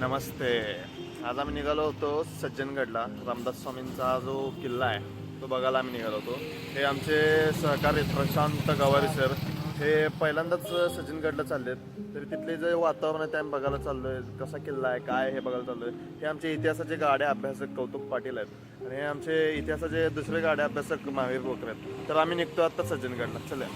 नमस्ते. आज आम्ही निघालो होतो सज्जनगडला. रामदास स्वामींचा जो किल्ला आहे तो बघायला आम्ही निघालो होतो. हे आमचे सहकारी प्रशांत गवारी सर. हे पहिल्यांदाच सज्जनगडला आहेत तरी तिथले जे वातावरण आहे ते आम्ही बघायला चाललो आहे कसा किल्ला आहे काय हे बघायला चाललो आहे हे आमचे इतिहासाचे गाड्या अभ्यासक कौतुक पाटील आहेत. आणि हे आमचे इतिहासाचे दुसरे गाड्या अभ्यासक महावीर बोकर आहेत. तर आम्ही निघतो आत्ता सज्जनगडला. चला.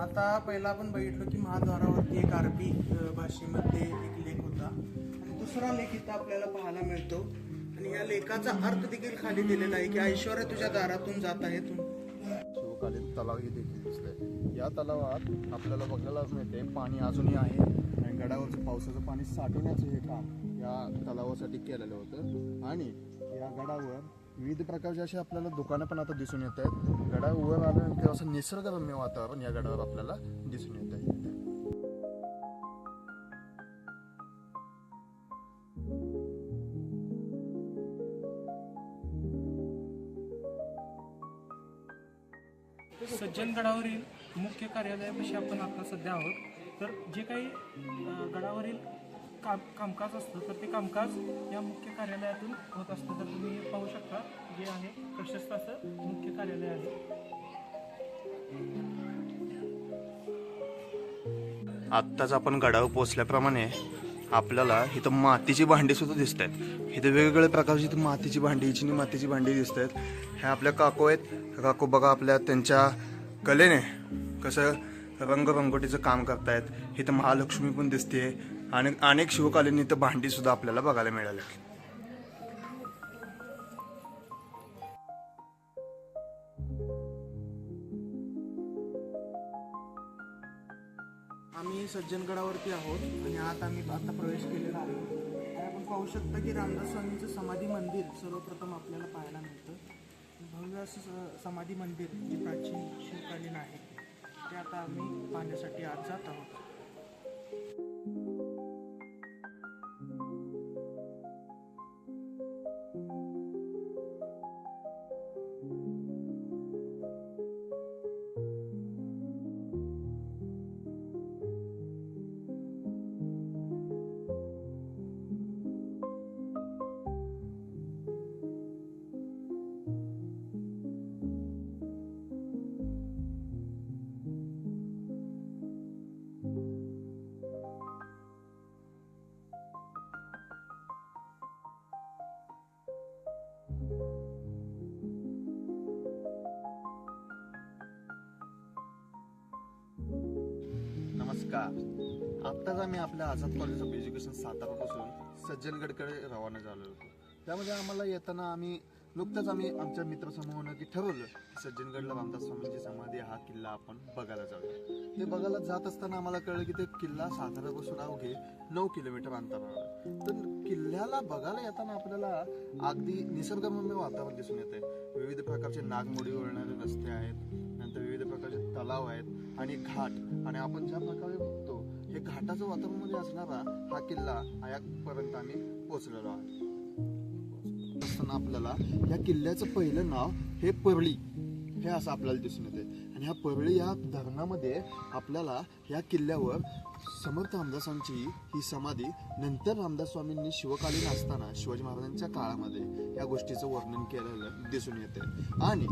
आता पहिला आपण बघितलं की महाद्वारावरती एक अरबी भाषेमध्ये एक लेख होता. आणि दुसरा लेख इथं आपल्याला पाहायला मिळतो. आणि या लेखाचा अर्थ देखील खाली दिलेला आहे की ऐश्वर्य तुझ्या दारातून जात आहे तू. शिवकालीन तलावही देखील दिसतंय. या तलावात आपल्याला बघायला मिळते पाणी अजूनही आहे. आणि गडावरचं पावसाचं पाणी साठवण्याचं हे काम या तलावासाठी केलेलं होतं. आणि या गडावर विविध प्रकारचे असे आपल्याला दुकानं पण आता दिसून येत आहेत. गडावर आल्यानंतर असं निसर्गरम्य वातावरण या गडावर आपल्याला दिसून येत आहे. सज्जनगडावरील मुख्य कार्यालयापाशी आपण आता सध्या आहोत. तर जे काही गडावरील काम कामकाज असतं तर ते कामकाज या मुख्य कार्यालयातून होत असतं. तर तुम्ही हे पाहू शकता जे आहे प्रशस्त असं मुख्य कार्यालय आहे. आत्ताच आपण गडावर पोचल्याप्रमाणे आपल्याला इथं मातीची भांडी सुद्धा दिसत आहेत. इथं वेगवेगळ्या प्रकारची इथं मातीची भांडी चिनी मातीची भांडी दिसत आहेत. ह्या आपल्या काको आहेत. काकू बघा आपल्या त्यांच्या कलेने कसं रंगरंगोटीचं काम करतायत. इथं महालक्ष्मी पण दिसते आणि अनेक शिवकालीन इथं भांडी सुद्धा आपल्याला बघायला मिळाली. आम्ही सज्जनगडावरती आहोत आणि आत आम्ही आता प्रवेश केलेला आहे. आणि आपण पाहू शकता की रामदास स्वामींचं समाधी मंदिर सर्वप्रथम आपल्याला पाहायला मिळतं. भव्य असं स- समाधी मंदिर जे प्राचीन शिवकालीन आहे. ते आता आम्ही पाहण्यासाठी आज जात आहोत. नमस्कार. आत्ताच आम्ही आपल्या आझाद कॉलेज ऑफ एज्युकेशन सातारापासून सज्जनगडकडे रवाना झालो होतो. त्यामध्ये आम्हाला येताना आम्ही नुकतंच आम्ही आमच्या मित्रसमूहानं की ठरवलं की सज्जनगडला रामदास स्वामींची समाधी हा किल्ला आपण बघायला जाऊया. ते बघायला जात असताना आम्हाला कळलं की ते किल्ला सातारापासून अवघे नऊ किलोमीटर अंतरावर तर किल्ल्याला बघायला येताना आपल्याला अगदी निसर्गरम्य वातावरण दिसून येते विविध प्रकारचे नागमोडी वळणारे रस्ते आहेत. तलाव आहेत आणि घाट. आणि आपण ज्या प्रकारे बघतो हे घाटाचं वातावरण म्हणजे असणारा हा किल्ला आयापर्यंत आम्ही पोहोचलेलो आहे असताना आपल्याला या किल्ल्याचं पहिलं नाव हे परळी हे असं आपल्याला दिसून येते. आणि ह्या परळी या धरणामध्ये आपल्याला या किल्ल्यावर समर्थ रामदासांची ही समाधी नंतर रामदास स्वामींनी शिवकालीन असताना शिवाजी महाराजांच्या काळामध्ये या गोष्टीचं वर्णन केलेलं दिसून येते. आणि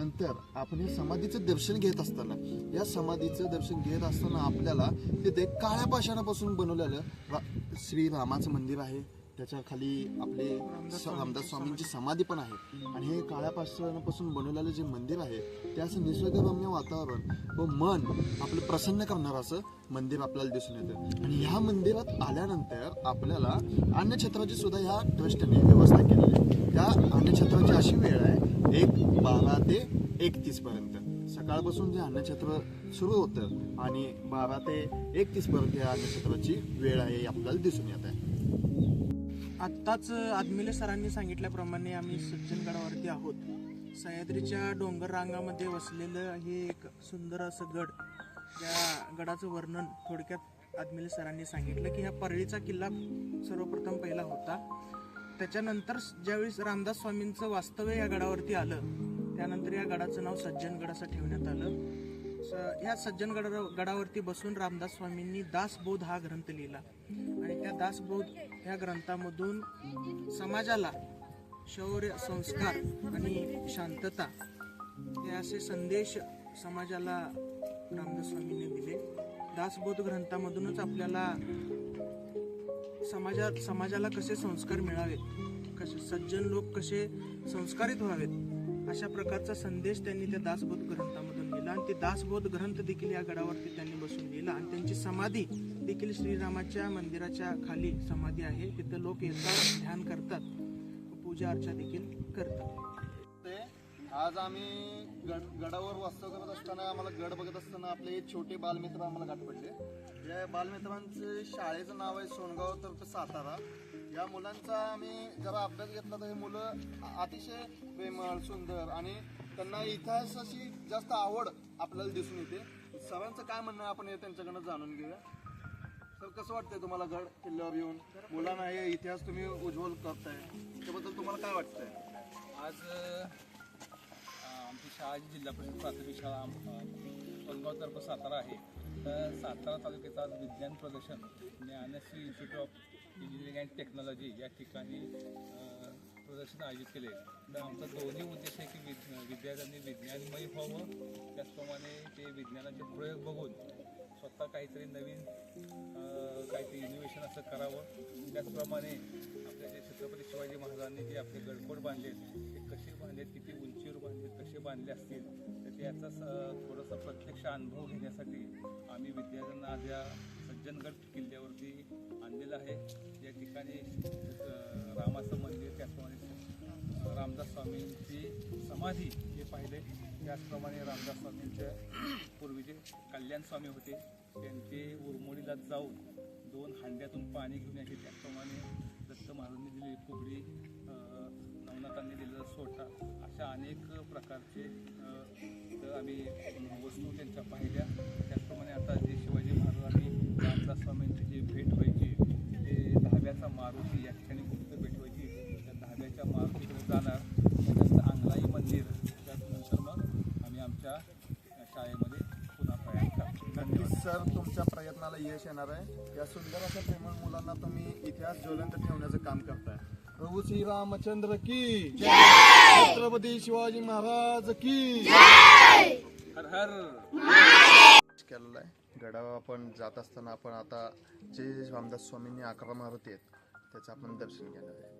नंतर आपण हे समाधीचं दर्शन घेत असताना या समाधीचं दर्शन घेत असताना आपल्याला तिथे काळ्या पाषाणापासून बनवलेलं रा- श्री रामाचं मंदिर आहे. त्याच्याखाली आपले रामदास स्वामींची समाधी पण आहे. आणि हे काळ्या पाषाणापासून बनवलेलं जे मंदिर आहे ते असं निसर्गरम्य वातावरण व मन आपलं प्रसन्न करणारं असं मंदिर आपल्याला दिसून येतं. आणि ह्या मंदिरात आल्यानंतर आपल्याला अन्नछत्राची सुद्धा ह्या ट्रस्टने व्यवस्था केली आहे त्या अन्नछत्राची अशी वेळ आहे एक बारा ते एकतीस पर्यंत. सकाळपासून जे अन्नछत्र सुरू होतं आणि बारा ते एकतीस पर्यंत या अन्नछत्राची वेळ आहे आपल्याला दिसून येत आहे. आत्ताच आदमिले सरांनी सांगितल्याप्रमाणे आम्ही सज्जनगडावरती आहोत. सह्याद्रीच्या डोंगर रांगामध्ये वसलेलं हे एक सुंदर असं गड या गडाचं वर्णन थोडक्यात आदमिले सरांनी सांगितलं की हा परळीचा किल्ला सर्वप्रथम पहिला होता. त्याच्यानंतर ज्यावेळेस रामदास स्वामींचं वास्तव्य या गडावरती आलं त्यानंतर या गडाचं नाव सज्जनगड असं ठेवण्यात आलं. स- या सज्जनगड गडावरती बसून रामदास स्वामींनी दासबोध हा ग्रंथ लिहिला. आणि त्या दासबोध ह्या ग्रंथामधून समाजाला शौर्य संस्कार आणि शांतता हे असे संदेश समाजाला रामदास स्वामींनी दिले. दासबोध ग्रंथामधूनच आपल्याला समाजात समाजाला कसे संस्कार मिळावेत कसे सज्जन लोक कसे संस्कारित व्हावेत अशा प्रकारचा संदेश त्यांनी त्या दासबोध ग्रंथामधून दिला आणि ते दासबोध ग्रंथ देखील या गडावरती त्यांनी बसून लिहिला आणि त्यांची समाधी देखील श्रीरामाच्या मंदिराच्या खाली समाधी आहे. तिथं लोक येतात ध्यान करतात पूजा अर्चा देखील करतात. ते आज आम्ही गड गडावर वास्तव करत असताना आम्हाला गड बघत असताना आपले एक छोटे बालमित्र आम्हाला गाठ पडले या बालमित्रांचे शाळेचं नाव आहे सोनगाव तर सातारा. या मुलांचा आम्ही जरा अभ्यास घेतला तर हे मुलं अतिशय प्रेमळ सुंदर आणि त्यांना इतिहासाची जास्त आवड आपल्याला दिसून येते. सरांचं काय म्हणणं आपण हे त्यांच्याकडनं जाणून घेऊया. सर कसं वाटतंय तुम्हाला गड किल्ल्यावर येऊन? मुलांना हे इतिहास तुम्ही उज्ज्वल करताय. त्याबद्दल तुम्हाला काय वाटतंय? आज आमची शाळा जिल्हा परिषद प्राथमिक शाळा कोलगाव तर्फ सातारा आहे. तर सातारा तालुक्याचा आज विज्ञान प्रदर्शन Gyanshree institute of engineering and technology या ठिकाणी प्रदर्शन आयोजित केले. तर आमचा दोन्ही उद्देश आहे की विद विद्यार्थ्यांनी विज्ञानमय व्हावं. त्याचप्रमाणे ते विज्ञानाचे प्रयोग बघून स्वतः काहीतरी नवीन काहीतरी इनोव्हेशन असं करावं. त्याचप्रमाणे आपले जे छत्रपती शिवाजी महाराजांनी जे आपले गडकोट बांधले ते कसे बांधले किती उंचीवर बांधले कसे बांधले असतील तर त्याचा थोडासा प्रत्यक्ष अनुभव घेण्यासाठी सज्जनगड किल्ल्यावरती आणलेलं आहे. या ठिकाणी रामाचं मंदिर त्याचप्रमाणे रामदास स्वामींची समाधी हे पाहिले त्याचप्रमाणे रामदास स्वामींच्या पूर्वीचे कल्याण स्वामी होते त्यांचे उरमोडीला जाऊन दोन हांड्यातून पाणी घेऊन यायचे. त्याचप्रमाणे दत्त महाराजांनी दिलेली कुबडी नवनाथांनी दिलेला सोटा अशा अनेक प्रकारचे आम्ही वस्तू त्यांच्या पाहिल्या. सर तुमच्या प्रयत्नाला यश येणार आहे. या सुंदर अशा प्रेमळ मुलांना तुम्ही इतिहास ज्वलंत ठेवण्याचं काम करताय. प्रभू श्रीरामचंद्र की छत्रपती शिवाजी महाराज की हर हर! केलेला आहे. गडावर आपण जात असताना आपण आता जे रामदास स्वामींनी अकरा मारुती आहेत त्याचं आपण दर्शन घेणार आहे.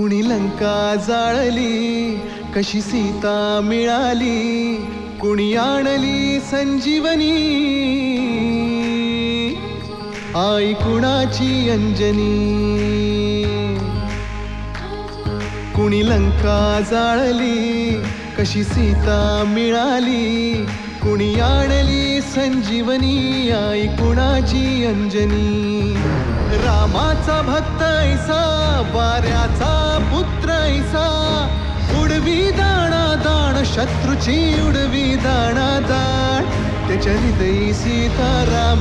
कुणी लंका जाळली कशी सीता मिळाली कुणी आणली संजीवनी? आई कुणाची अंजनी? कुणी लंका जाळली कशी सीता मिळाली कुणी आणली संजीवनी? आई कुणाची अंजनी? रामाचा भक्त ऐसा वाऱ्याचा शत्रुची उडवी दाणा दाण ते हृदयी सीताराम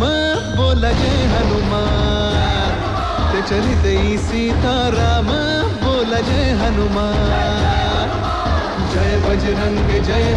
बोला जय हनुमान. ते हृदयी सीताराम बोला जय हनुमान. जय बजरंग जय